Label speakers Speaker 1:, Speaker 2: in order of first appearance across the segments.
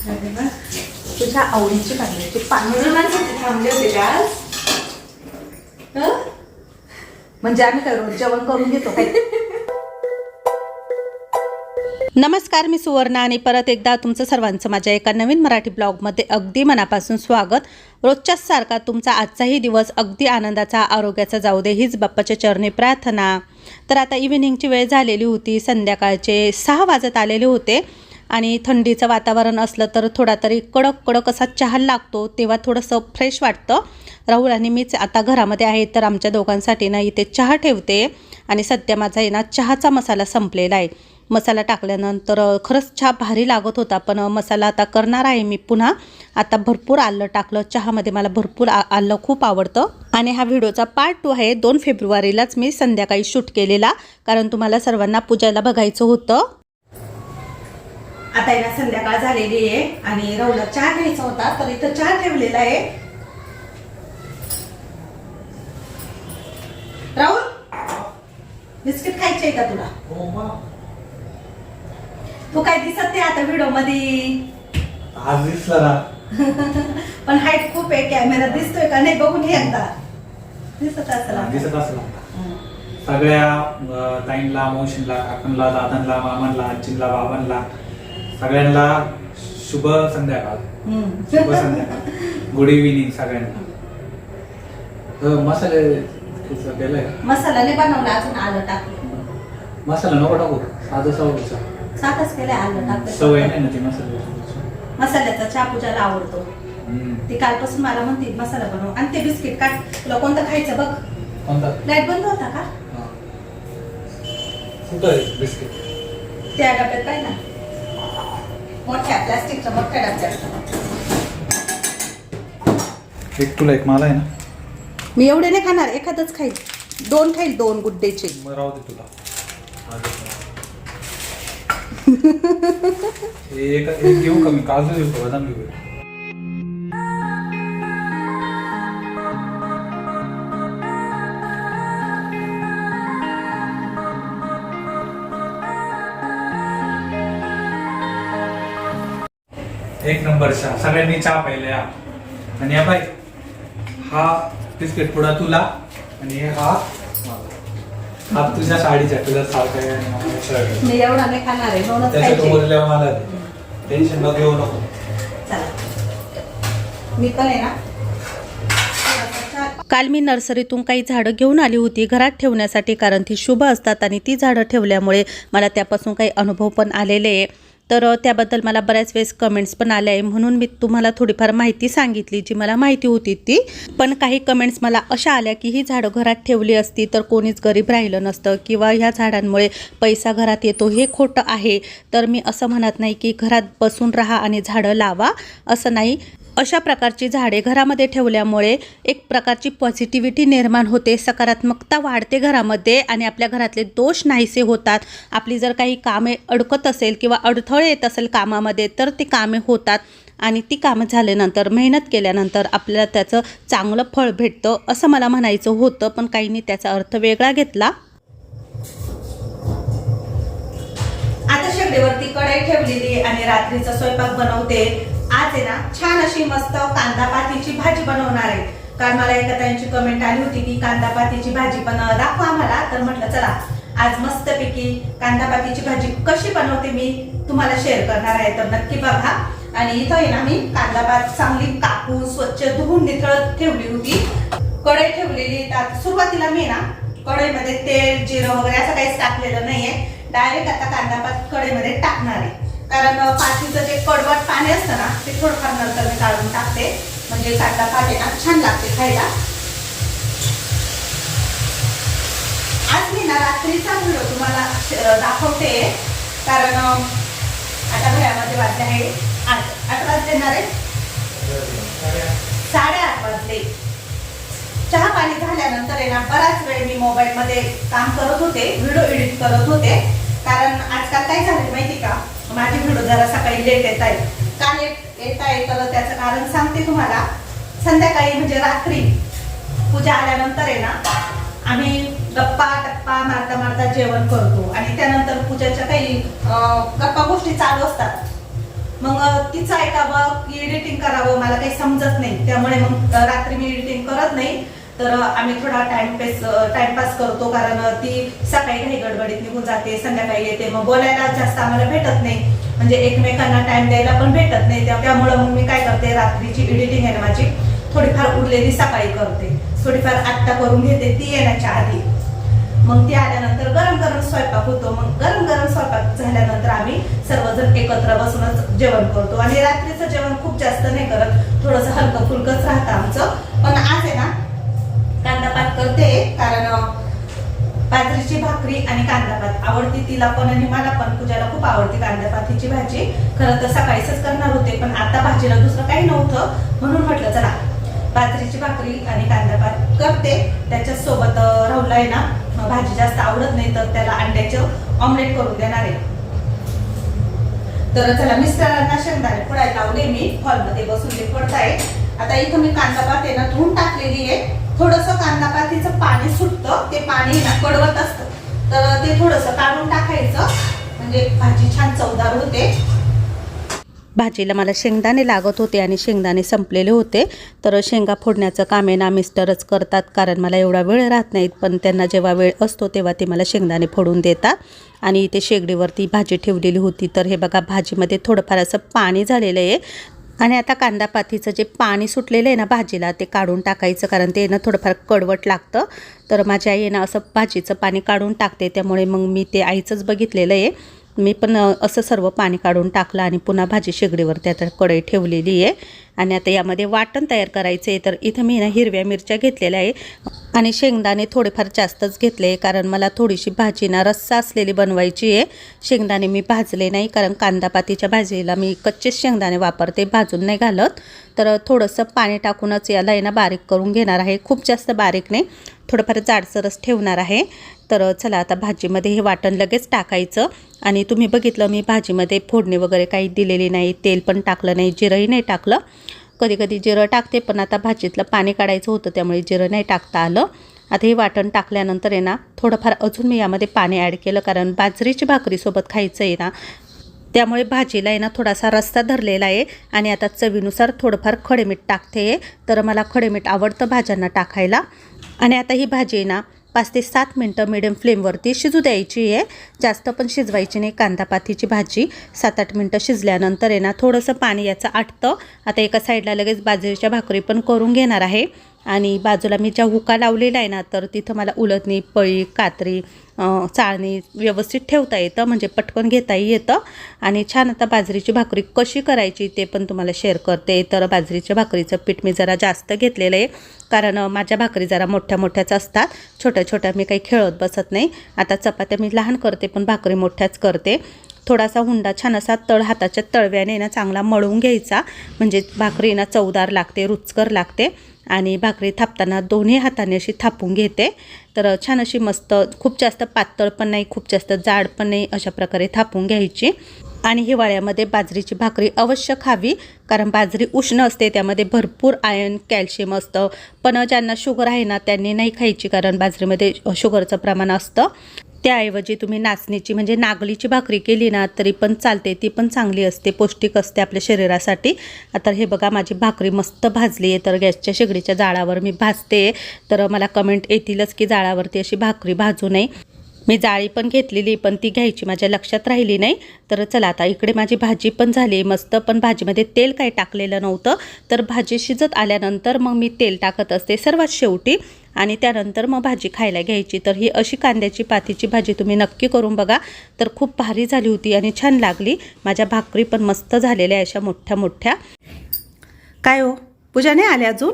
Speaker 1: तुझ्या आवडीची पाणी
Speaker 2: थांबले होते का हं?
Speaker 1: म्हणजे आम्ही काय रोज जेवण करून घेतो
Speaker 3: नमस्कार मी सुवर्णा आणि परत एकदा तुमचं सर्वांचं माझ्या एका नवीन मराठी ब्लॉगमध्ये अगदी मनापासून स्वागत. रोजच्याच सारखा तुमचा आजचाही दिवस अगदी आनंदाचा आरोग्याचा जाऊ दे हीच बाप्पाच्या चरणी प्रार्थना. तर आता इव्हिनिंगची वेळ झालेली होती संध्याकाळचे सहा वाजत आलेले होते. आणि थंडीचं वातावरण असलं तर थोडा तरी कडक कडक असा चहा लागतो तेव्हा थोडंसं फ्रेश वाटतं. राहुल आणि मीच आता घरामध्ये आहे तर आमच्या दोघांसाठी ना इथे चहा ठेवते. आणि सध्या माझा आहे ना चहाचा मसाला संपलेला आहे. मसाला टाकल्यानंतर खरंच चहा भारी लागत होता पण मसाला आता करणार आहे मी पुन्हा. आता भरपूर आलं टाकलं चहामध्ये मला भरपूर आ आलं खूप आवडतं. आणि हा व्हिडिओचा पार्ट टू आहे दोन फेब्रुवारीलाच मी संध्याकाळी शूट केलेला. कारण तुम्हाला सर्वांना पूजायला बघायचं होतं.
Speaker 1: आता ना संध्याकाळ झालेली आहे आणि राहुला चहा घ्यायचा होता तर इथं चहा ठेवलेला आहे. राहुल बिस्किट खायचे आहे का तुला? तू काय दिसत नाही आता व्हिडिओमध्ये
Speaker 4: आज दिसला ना.
Speaker 1: पण हाईट खूप आहे कॅमेरा दिसतोय का नाही बघून घे एकदा दिसत असेल
Speaker 4: दिसत असला सगळ्या ताईंला मावशींला काकांना दादांना मामांना आजींला बाबांना सगळ्यांना शुभ संध्याकाळ. शुभ संध्याकाळ. गुड इव्हिनिंग सगळ्यांना. अं, मसाले केलंय?
Speaker 1: मसाला नाही बनवला अजून आलं टाकलं
Speaker 4: मसाला नको टाकू. साधं सवयीचा
Speaker 1: साधच केलंय आलं टाकलं
Speaker 4: सवय नाही ना ती मसाला
Speaker 1: मसाल्याचा चहा पूजाला आवडतो. ती कालपासून मला म्हणते मसाला बनव. आणि ते बिस्किट काढ. तुला कोणतं खायचं बघ.
Speaker 4: कोणता?
Speaker 1: लाइट बंद होता का?
Speaker 4: हा. कुठं बिस्किट?
Speaker 1: त्या डब्यात काय ना मोठ्या प्लास्टिकच्या मोठ्या डब्यात.
Speaker 4: एक तुला एक मला आहे ना?
Speaker 1: मी एवढे नाही खाणार एखादच खाईल. दोन खाईल दोन गुड्डेचे.
Speaker 4: मग राहू दे तुला. एक एक घेऊ का मी? काजू घेऊ का? बदाम घेऊ एक नंबर चहा सगळ्यांनी चहा पाहिले हा आणि हा बाई हा बिस्किट पुडा तुला आणि हा मला. हा तुझ्या साडीच्या तुझ्या सारखा आहे आणि मला shirt.
Speaker 1: मी एवढा नाही खाणार आहे दोनच
Speaker 4: त्याच्यात
Speaker 1: खायचे
Speaker 4: मला टेन्शन नको घेऊ नको.
Speaker 1: चला. मी पण आहे ना? थोडासा चहा-
Speaker 3: काल मी नर्सरीतून काही झाडं घेऊन आली होती घरात ठेवण्यासाठी कारण ती शुभ असतात आणि ती झाडं ठेवल्यामुळे मला त्यापासून काही अनुभव पण आलेले आहे. तर त्याबद्दल मला बऱ्याच वेळेस कमेंट्स पण आले आहे. म्हणून मी तुम्हाला थोडीफार माहिती सांगितली जी मला माहिती होती ती. पण काही कमेंट्स मला अशा आल्या की ही झाडं घरात ठेवली असती तर कोणीच गरीब राहिलं नसतं किंवा ह्या झाडांमुळे पैसा घरात येतो हे खोटं आहे. तर मी असं म्हणत नाही की घरात बसून राहा आणि झाडं लावा असं नाही. अशा प्रकारची झाडे घरामध्ये ठेवल्यामुळे एक प्रकारची पॉझिटिव्हिटी निर्माण होते सकारात्मकता वाढते घरामध्ये आणि आपल्या घरातले दोष नाहीसे होतात. आपली जर काही कामे अडकत असेल किंवा अडथळे येत असेल कामामध्ये तर ती कामे होतात आणि ती कामं झाल्यानंतर मेहनत केल्यानंतर आपल्याला त्याचं चांगलं फळ भेटतं असं मला म्हणायचं होतं पण काहींनी त्याचा अर्थ वेगळा घेतला.
Speaker 1: चुलीवरती कढई ठेवलेली आणि रात्रीचा स्वयंपाक बनवते. आज आहे ना छान अशी मस्त कांदा पातीची भाजी बनवणार आहे. कारण मला एका ताईंची कमेंट आली होती की कांदा पातीची भाजी पण दाखवा आम्हाला. तर म्हटलं चला आज मस्तपैकी कांदा पातीची भाजी कशी बनवते मी तुम्हाला शेअर करणार आहे. तर नक्की बघा. आणि इथं आहे ना मी कांदा पात चांगली कापून स्वच्छ धुवून नितळत ठेवली होती. कढई ठेवलेली. सुरुवातीला मी ना कढईमध्ये तेल जिरं वगैरे असं काहीच टाकलेलं नाहीये. डायरेक्ट आता कांदा पात टाकणार आहे. कारण अं, पातीचं जे कडवट पाणी असतं ना ते थोडंफार नंतर मी काढून टाकते. म्हणजे कांदा पात आहे ना छान लागते खायला. आज मी ना रात्रीचा व्हिडिओ तुम्हाला दाखवते. कारण आता घरामध्ये वाजले आहे आठ आठ वाजले ना रे? साडेआठ वाजले. चहा पाणी झाल्यानंतर आहे ना बराच वेळ मी मोबाईल मध्ये काम करत होते व्हिडिओ एडिट करत होते. कारण आजकाल काय झालं माहिती का? माझे व्हिडिओ जरा सकाळी लेट येत आहे. का लेट येत आहे तर त्याचं कारण सांगते तुम्हाला. संध्याकाळी म्हणजे रात्री पूजा आल्यानंतर आहे ना आम्ही गप्पा टप्पा मारता मारता जेवण करतो. आणि त्यानंतर पूजाच्या काही गप्पा गोष्टी चालू असतात. मग तिचं ऐकावं की एडिटिंग करावं मला काही समजत नाही. त्यामुळे मग रात्री मी एडिटिंग करत नाही. तर आम्ही थोडा टाइमपेस टाइमपास करतो कारण ती सकाळी काही गडबडीत निघून जाते संध्याकाळी येते. मग बोलायला जास्त आम्हाला भेटत नाही. म्हणजे एकमेकांना टाइम द्यायला पण भेटत नाही. त्यामुळं मग मी काय करते रात्रीची एडिटिंग आहे ना माझी थोडीफार उरलेली सकाळी करते. थोडीफार आत्ता करून घेते ती येण्याच्या आधी. मग ती आल्यानंतर गरम गरम स्वयंपाक होतो. मग गरम गरम स्वयंपाक झाल्यानंतर आम्ही सर्वजण एकत्र बसूनच जेवण करतो. आणि रात्रीचं जेवण खूप जास्त नाही करत. थोडंसं हलकं फुलकंच राहतं आमचं. पण आज आहे ना करते कारण बाजरीची भाकरी आणि कांदा पात आवडती तिला पण आणि मला पण. पूजाला खूप आवडते कांदापातीची भाजी. खरं तर सकाळीच करणार होते पण आता भाजीला दुसरं काही नव्हतं. म्हणून म्हटलं चला बाजरीची भाकरी आणि कांदापात करते. त्याच्या सोबत आहे ना भाजी जास्त आवडत नाही तर त्याला अंड्याचं ऑमलेट करून देणार आहे. तर चला मिस्टरांना शेंगदाणे फोडायला लावले मी. हॉलमध्ये बसून ते फोडताय आता इथं मी कांदा पात आहे ना धुवून टाकलेली आहे. थोडस कांदा पातीचं पाणी सुटतं ते पाणी ना कडवत असतं. तर ते थोडस काढून टाकायचं. म्हणजे भाजी छान चवदार होते.
Speaker 3: भाजीला मला शेंगदाणे लागत होते आणि शेंगदाणे संपलेले होते. तर शेंगा फोडण्याचं काम आहे ना मिस्टरच करतात कारण मला एवढा वेळ राहत नाहीत. पण त्यांना जेव्हा वेळ असतो तेव्हा ते मला शेंगदाणे फोडून देतात. आणि इथे शेगडीवरती भाजी ठेवलेली होती. तर हे बघा भाजीमध्ये थोडंफार असं पाणी झालेलं आहे. आणि आता कांदा पाथीचं जे पाणी सुटलेलं आहे ना भाजीला ते काढून टाकायचं कारण ते ना थोडंफार कडवट लागतं. तर माझ्या आई आहे ना असं भाजीचं पाणी काढून टाकते. त्यामुळे मग मी ते आईचंच बघितलेलं आहे. मी पण असं सर्व पाणी काढून टाकलं आणि पुन्हा भाजी शेगडीवरती आता कढई ठेवलेली आहे. आणि आता यामध्ये वाटण तयार करायचं आहे तर इथं मी ना हिरव्या मिरच्या घेतलेल्या आहे. आणि शेंगदाणे थोडेफार जास्तच घेतले कारण मला थोडीशी भाजी ना रस्सा असलेली बनवायची आहे. शेंगदाणे मी भाजले नाही कारण कांदापातीच्या भाजीला मी कच्चेच शेंगदाणे वापरते भाजून नाही घालत. तर थोडंसं पाणी टाकूनच याला आहे ना बारीक करून घेणार आहे. खूप जास्त बारीक नाही थोडंफार जाडसरच ठेवणार आहे. तर चला आता भाजीमध्ये हे वाटण लगेच टाकायचं. आणि तुम्ही बघितलं मी भाजीमध्ये फोडणी वगैरे काही दिलेली नाही तेल पण टाकलं नाही जिरंही नाही टाकलं. कधी कधी जिरं टाकते पण आता भाजीतलं पाणी काढायचं होतं त्यामुळे जिरं नाही टाकता आलं. आता हे वाटण टाकल्यानंतर आहे ना थोडंफार अजून मी यामध्ये पाणी ॲड केलं कारण बाजरीची भाकरीसोबत खायचं आहे ना त्यामुळे भाजीला आहे ना थोडासा रस्ता धरलेला आहे. आणि आता चवीनुसार थोडंफार खडेमीठ टाकते. तर मला खडेमीठ आवडतं भाज्यांना टाकायला. आणि आता ही भाजी आहे ना पाच ते सात मिनटं मिडियम फ्लेमवरती शिजू द्यायची आहे. जास्त पण शिजवायची नाही. कांदापातीची भाजी सात आठ मिनटं शिजल्यानंतर आहे ना थोडंसं पाणी याचं आटतं. आता एका साईडला लगेच बाजरीच्या भाकरी पण करून घेणार आहे. आणि बाजूला मी ज्या हुका लावलेला आहे ना तर तिथं मला उलटणी पळी कात्री चाळणी व्यवस्थित ठेवता येतं म्हणजे पटकन घेताही येतं. आणि छान आता बाजरीची भाकरी कशी करायची ते पण तुम्हाला शेअर करते. तर बाजरीच्या भाकरीचं पीठ मी जरा जास्त घेतलेलं आहे कारण माझ्या भाकरी जरा मोठ्या मोठ्याच असतात. छोट्या छोट्या मी काही खेळत बसत नाही. आता चपात्या मी लहान करते पण भाकरी मोठ्याच करते. थोडासा हुंडा छान असा तळ हाताच्या तळव्याने ना चांगला मळून घ्यायचा. म्हणजे भाकरी ना चवदार लागते रुचकर लागते. आणि भाकरी थापताना दोन्ही हाताने अशी थापून घेते. तर छान अशी मस्त खूप जास्त पातळ पण नाही खूप जास्त जाड पण नाही अशा प्रकारे थापून घ्यायची. आणि हिवाळ्यामध्ये बाजरीची भाकरी अवश्य खावी कारण बाजरी उष्ण असते त्यामध्ये भरपूर आयर्न कॅल्शियम असतं. पण ज्यांना शुगर आहे ना त्यांनी नाही खायची कारण बाजरीमध्ये शुगरचं प्रमाण असतं. त्याऐवजी तुम्ही नाचणीची म्हणजे नागलीची भाकरी केली ना तरी पण चालते ती पण चांगली असते पौष्टिक असते आपल्या शरीरासाठी. आता हे बघा माझी भाकरी मस्त भाजली आहे तर गॅसच्या शेगडीच्या जाळावर मी भाजते. तर मला कमेंट येतीलच की जाळावरती अशी भाकरी भाजू नये. मी जाळी पण घेतलेली पण ती घ्यायची माझ्या लक्षात राहिली नाही. तर चला आता इकडे माझी भाजी पण झाली मस्त पण भाजीमध्ये तेल काही टाकलेलं नव्हतं. तर भाजी शिजत आल्यानंतर मग मी तेल टाकत असते सर्वात शेवटी. आणि त्यानंतर मग भाजी खायला घ्यायची. तर ही अशी कांद्याची पातीची भाजी तुम्ही नक्की करून बघा. तर खूप भारी झाली होती आणि छान लागली. माझ्या भाकरी पण मस्त झालेल्या आहे अशा मोठ्या मोठ्या. काय हो? पूजा नाही आल्या अजून?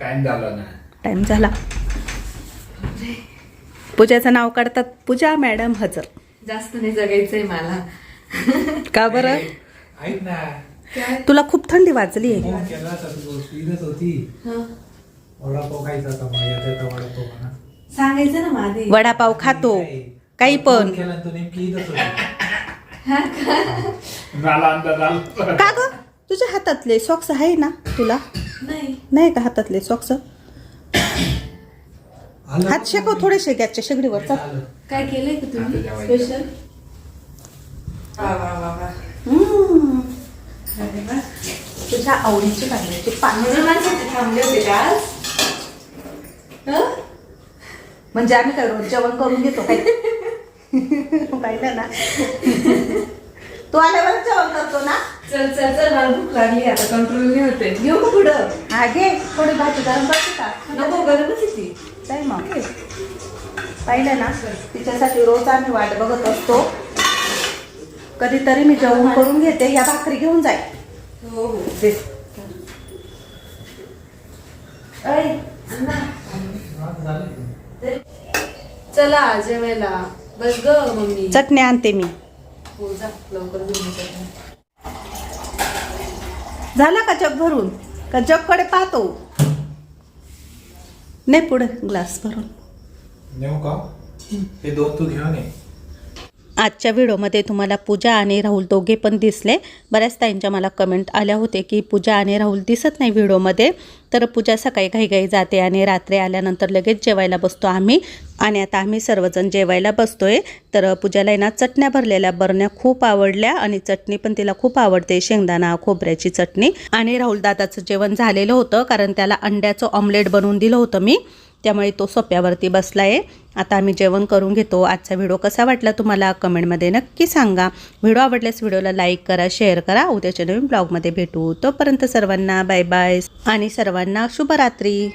Speaker 4: टाइम झाला ना.
Speaker 3: टाईम झाला. पूजाचं नाव काढतात पूजा मॅडम हजर.
Speaker 2: जास्त नाही जगायचंय मला.
Speaker 3: का बरं?
Speaker 4: ऐक ना.
Speaker 3: तुला खूप थंडी वाजली आहे.
Speaker 4: वडापाव खायचा होता मग येत येता वडापाव म्हणा.
Speaker 2: सांगायचं ना माझे
Speaker 3: वडापाव खातो. काही पण.
Speaker 4: केला आणि तू नेमकी इथंच होती. मला अंदाज आला
Speaker 3: का ग? तुझ्या हातातले सॉक्स आहे ना तुला?
Speaker 2: नाही.
Speaker 3: नाही का हातातले सॉक्स
Speaker 4: आलं.
Speaker 3: हात शेकव थोडेसे गॅसच्या शेगडीवर चल.
Speaker 4: आलं.
Speaker 2: काय केलंय का तुम्ही. स्पेशल
Speaker 3: हम्म.
Speaker 1: तुझ्या आवडीची कांद्याची पानं.
Speaker 2: थांबले होते का आज?
Speaker 1: म्हणजे आम्ही काय रोज जेवण करून घेतो काय? पाहिलं ना. तू आल्यावर जेवण करतो ना?
Speaker 2: चल चल चल मला भूक लागली आता कंट्रोल नाही होते. घेऊ का पुढं.
Speaker 1: हा घे. थोडी भाजी गरम करते का
Speaker 2: नको गरमच येते
Speaker 1: काय मग. पाहिलं ना? तिच्यासाठी रोज आम्ही वाट बघत असतो. कधीतरी मी जेवण करून घेते. या भाकरी घेऊन जाय.
Speaker 2: हो हो.
Speaker 1: दे.
Speaker 2: चला जेवायला. बस ग मम्मी.
Speaker 3: चटणी आणते मी.
Speaker 2: हो जा. लवकर घेऊन ये चटणी.
Speaker 1: झाला का जग भरून? का जगकडे पाहतो?
Speaker 3: नाही पुढे ग्लास भरून.
Speaker 4: नेऊ का? हे. दोन तू घेऊन ये.
Speaker 3: आजच्या व्हिडिओमध्ये तुम्हाला पूजा आणि राहुल दोघे पण दिसले. बऱ्याच ताईंच्या मला कमेंट आल्या होते की पूजा आणि राहुल दिसत नाही व्हिडिओमध्ये. तर पूजा सकाळी घाईघाई जाते आणि रात्री आल्यानंतर लगेच जेवायला बसतो आम्ही. आणि आता आम्ही सर्वजण जेवायला बसतोय. तर पूजाला ना चटण्या भरलेल्या बरण्या खूप आवडल्या आणि चटणी पण तिला खूप आवडते शेंगदाणा खोबऱ्याची चटणी. आणि राहुल दादाचं जेवण झालेलं होतं कारण त्याला अंड्याचं ऑमलेट बनवून दिलं होतं मी. त्यामुळे तो सोप्यावरती बसला आहे आता आम्ही जेवण करून घेतो. आजचा व्हिडिओ कसा वाटला तुम्हाला कमेंटमध्ये नक्की सांगा. व्हिडिओ आवडल्यास व्हिडिओला लाईक करा शेअर करा. उद्याच्या नवीन ब्लॉगमध्ये भेटू. तोपर्यंत सर्वांना बाय बाय आणि सर्वांना शुभरात्री.